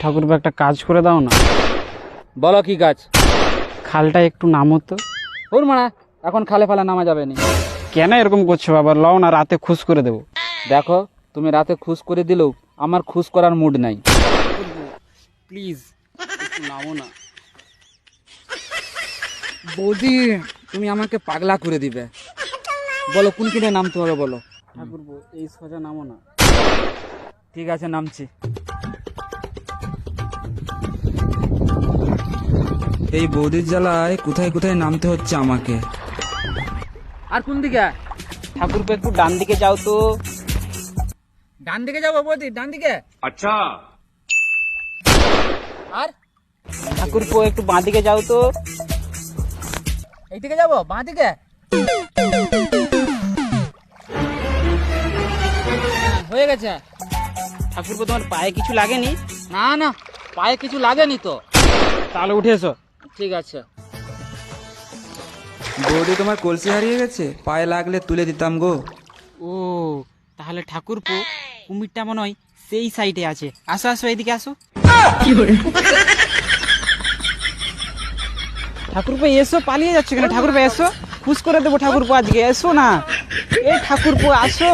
ঠাকুরপো একটা কাজ করে দাও না। বলো কি কাজ? খালটা একটু নামো তো। ওর মারা এখন খালে ফালে নামা যাবে না। কেন এরকম করছ বাবা? লও না রাতে খুশ করে দেবো। দেখো তুমি রাতে খুশ করে দিলেও আমার খুশ করার মুড নাই। প্লিজ একটু নামো না। বৌদি তুমি আমাকে পাগলা করে দিবে। বলো কোন কিনে নামতে হবে বলো? ঠাকুরপো এই সোজা নামো না। ঠিক আছে নামছি। এই বৌদির জ্বালায় কোথায় কোথায় নামতে হচ্ছে আমাকে? আর কোন দিকে? ঠাকুরপো একটু ডান দিকে যাও তো। ডান দিকে যাব বৌদি ডান দিকে? আচ্ছা। আর? ঠাকুরপো একটু বাঁ দিকে যাও তো। এই দিকে যাব বাঁ দিকে? হয়ে গেছে। ঠাকুরপো তোমার পায়ে কিছু লাগেনি? না না পায়ে কিছু লাগেনি তো। তাহলে উঠে এসো। ঠিক আছে। বৌদি তোমার কলসি হারিয়ে গেছে? পায়ে লাগলে তুলে দিতাম গো। ও তাহলে ঠাকুরপো কুমিরটা মনে হয় সেই সাইডে আছে। আসো আসো এদিকে আসো। ঠাকুরপো এসো পালিয়ে যাচ্ছ কেন? ঠাকুরপো এসো। খুশ করে দেবো ঠাকুরপো আজকে এসো না। এই ঠাকুরপো আসো।